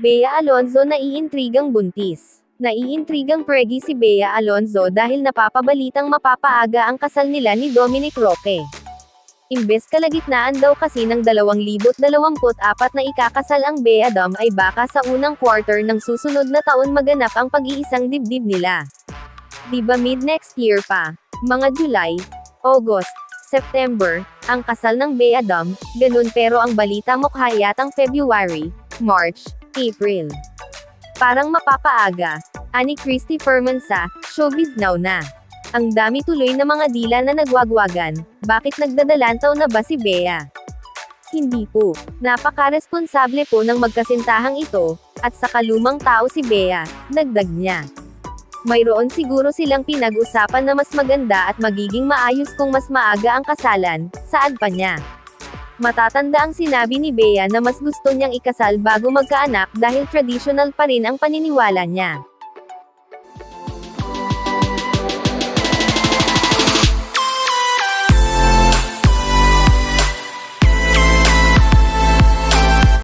Bea Alonzo naiintrigang buntis. Naiintrigang pregi si Bea Alonzo dahil napapabalitang mapapaaga ang kasal nila ni Dominic Roque. Imbes kalagitnaan daw kasi ng 2024 na ikakasal ang Beadam ay baka sa unang quarter ng susunod na taon maganap ang pag-iisang dibdib nila. Di ba mid next year pa? Mga July, August, September, ang kasal ng Beadam, ganun pero ang balita mukha yatang February, March, April. Parang mapapaaga. Ani Christy Furman sa Showbiz Now na. Ang dami tuloy na mga dila na nagwagwagan. Bakit nagdadalantaw na ba si Bea? Hindi po. Napaka-responsable po ng magkasintahang ito, at sa kalumang tao si Bea, dagdag niya. Mayroon siguro silang pinag-usapan na mas maganda at magiging maayos kung mas maaga ang kasalan, saad pa niya. Matatanda ang sinabi ni Bea na mas gusto niyang ikasal bago magkaanak dahil traditional pa rin ang paniniwala niya.